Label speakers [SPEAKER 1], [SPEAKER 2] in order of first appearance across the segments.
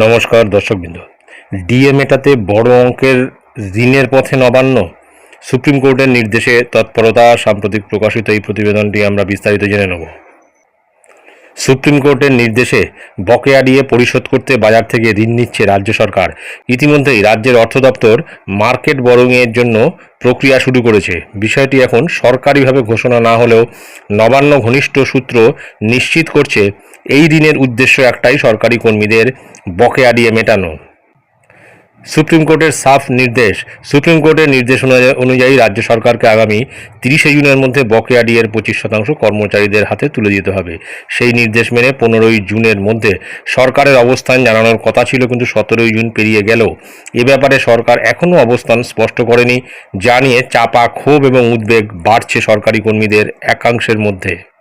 [SPEAKER 1] নমস্কার, দর্শকবৃন্দ। ডিএ মেটাতে বড় অঙ্কের ঋণের পথে নবান্ন। সুপ্রিম কোর্টের নির্দেশে তৎপরতা সাম্প্রতিক প্রকাশিত এই প্রতিবেদনটি আমরা বিস্তারিত জেনে নেব। সুপ্রিম কোর্টের নির্দেশে বকেয়া ডিএ পরিশোধ করতে বাজার থেকে ঋণ নিচ্ছে রাজ্য সরকার। ইতিমধ্যেই রাজ্যের অর্থ দপ্তর মার্কেট বরংয়ের জন্য প্রক্রিয়া শুরু করেছে। বিষয়টি এখন সরকারিভাবে ঘোষণা না হলেও নবান্ন ঘনিষ্ঠ সূত্র নিশ্চিত করছে, এই ঋণের উদ্দেশ্য একটাই সরকারি কর্মীদের বকেয়া ডিএ মেটানো। সুপ্রিম কোর্টের সাফ নির্দেশ, সুপ্রিম কোর্টের নির্দেশ অনুযায়ী- রাজ্য সরকারকে আগামী তিরিশে জুনের মধ্যে বকেয়া ডিএর পঁচিশ শতাংশ কর্মচারীদের হাতে তুলে দিতে হবে। সেই নির্দেশ মেনে পনেরোই জুনের মধ্যে সরকারের অবস্থান জানানোর কথা ছিল, কিন্তু সতেরোই জুন পেরিয়ে গেল। এ ব্যাপারে সরকার এখনও অবস্থান স্পষ্ট করেনি জানিয়ে চাপা ক্ষোভ এবং উদ্বেগ বাড়ছে সরকারি কর্মীদের একাংশের মধ্যে।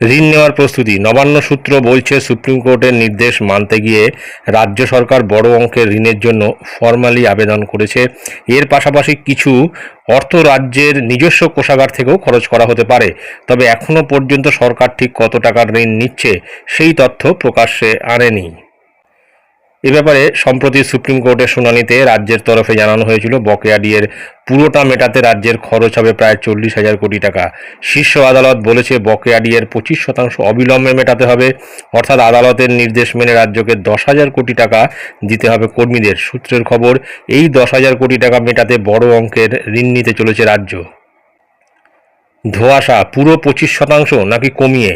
[SPEAKER 1] ঋণ নেওয়ার প্রস্তুতি। নবান্ন সূত্র বলছে, সুপ্রিম কোর্টের নির্দেশ মানতে গিয়ে রাজ্য সরকার বড় অঙ্কের ঋণের জন্য ফর্মালি আবেদন করেছে। এর পাশাপাশি কিছু অর্থ রাজ্যের নিজস্ব কোষাগার থেকেও খরচ করা হতে পারে। তবে এখনও পর্যন্ত সরকার ঠিক কত টাকার ঋণ নিচ্ছে, সেই তথ্য প্রকাশ্যে আনেনি। এ ব্যাপারে সম্প্রতি সুপ্রিম কোর্টের শুনানিতে রাজ্যের তরফে জানানো হয়েছিল, বকেয়া ডিয়ের পুরোটা মেটাতে রাজ্যের খরচ হবে প্রায় চল্লিশ হাজার কোটি টাকা। শীর্ষ আদালত বলেছে, বকেয়া ডিয়ের পঁচিশ শতাংশ অবিলম্বে মেটাতে হবে। অর্থাৎ আদালতের নির্দেশ মেনে রাজ্যকে দশ হাজার কোটি টাকা দিতে হবে কর্মীদের। সূত্রের খবর, এই দশ হাজার কোটি টাকা মেটাতে বড় অঙ্কের ঋণ নিতে চলেছে রাজ্য। ধোঁয়াশা পুরো পঁচিশ শতাংশ নাকি কমিয়ে?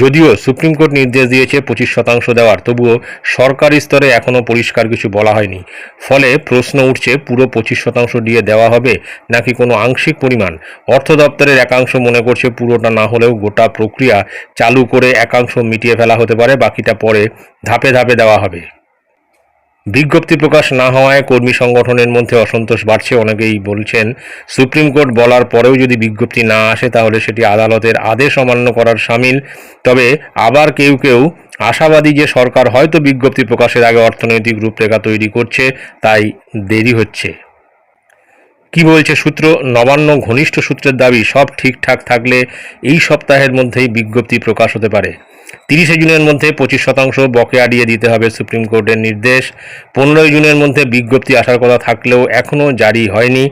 [SPEAKER 1] যদিও সুপ্রিম কোর্ট নির্দেশ দিয়েছে পঁচিশ শতাংশ দেওয়ার, তবুও সরকারি স্তরে এখনও পরিষ্কার কিছু বলা হয়নি। ফলে প্রশ্ন উঠছে, পুরো পঁচিশ শতাংশ দিয়ে দেওয়া হবে নাকি কোনো আংশিক পরিমাণ? অর্থ দপ্তরের একাংশ মনে করছে পুরোটা না হলেও গোটা প্রক্রিয়া চালু করে একাংশ মিটিয়ে ফেলা হতে পারে, বাকিটা পরে ধাপে ধাপে দেওয়া হবে। বিজ্ঞপ্তি প্রকাশ না হওয়ায় কর্মী সংগঠনের মধ্যে অসন্তোষ বাড়ছে। অনেকেই বলছেন, সুপ্রিম কোর্ট বলার পরেও যদি বিজ্ঞপ্তি না আসে, তাহলে সেটি আদালতের আদেশ অমান্য করার সামিল। তবে আবার কেউ কেউ আশাবাদী যে সরকার হয়তো বিজ্ঞপ্তি প্রকাশের আগে অর্থনৈতিক রূপরেখা তৈরি করছে, তাই দেরি হচ্ছে। কি বলছে সূত্র? নবান্ন ঘনিষ্ঠ সূত্রের দাবি, সব ঠিকঠাক থাকলে এই সপ্তাহের মধ্যেই বিজ্ঞপ্তি প্রকাশ হতে পারে। তিরিশে জুনের মধ্যে পঁচিশ শতাংশ বকেয়া দিয়ে দিতে হবে সুপ্রিম কোর্টের নির্দেশ। পনেরোই জুনের মধ্যে বিজ্ঞপ্তি আসার কথা থাকলেও এখনও জারি হয়নি।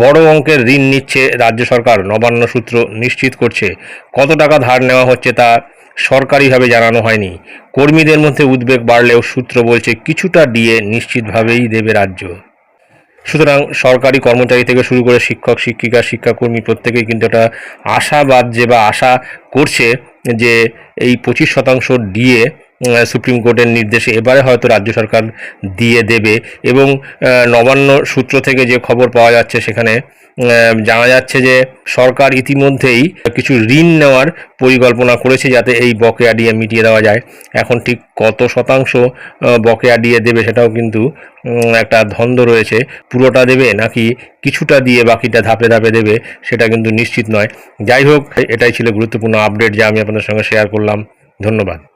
[SPEAKER 1] বড় অঙ্কের ঋণ নিচ্ছে রাজ্য সরকার, নবান্ন সূত্র নিশ্চিত করছে। কত টাকা ধার নেওয়া হচ্ছে তা সরকারিভাবে জানানো হয়নি। কর্মীদের মধ্যে উদ্বেগ বাড়লেও সূত্র বলছে কিছুটা দিয়ে নিশ্চিতভাবেই দেবে রাজ্য। সুতরাং সরকারি কর্মচারী থেকে শুরু করে শিক্ষক, শিক্ষিকা, শিক্ষাকর্মী প্রত্যেকেই কিন্তু একটা আশাবাদ যে বা আশা করছে। যে এই পঁচিশ শতাংশ উম, সুপ্রিম কোর্টের নির্দেশে এবারে হয়তো রাজ্য সরকার দিয়ে দেবে এবং নবান্ন সূত্র থেকে যে খবর পাওয়া যাচ্ছে সেখানে জানা যাচ্ছে যে সরকার ইতিমধ্যেই কিছু ঋণ নেওয়ার পরিকল্পনা করেছে যাতে এই বকেয়া দিয়ে মিটিয়ে দেওয়া যায়। এখন ঠিক কত শতাংশ বকেয়া দিয়ে দেবে সেটাও কিন্তু একটা ধন্দ রয়েছে। পুরোটা দেবে নাকি কিছুটা দিয়ে বাকিটা ধাপে ধাপে দেবে সেটা কিন্তু নিশ্চিত নয়। যাই হোক, এটাই ছিল গুরুত্বপূর্ণ আপডেট যা আমি আপনাদের সঙ্গে শেয়ার করলাম। ধন্যবাদ।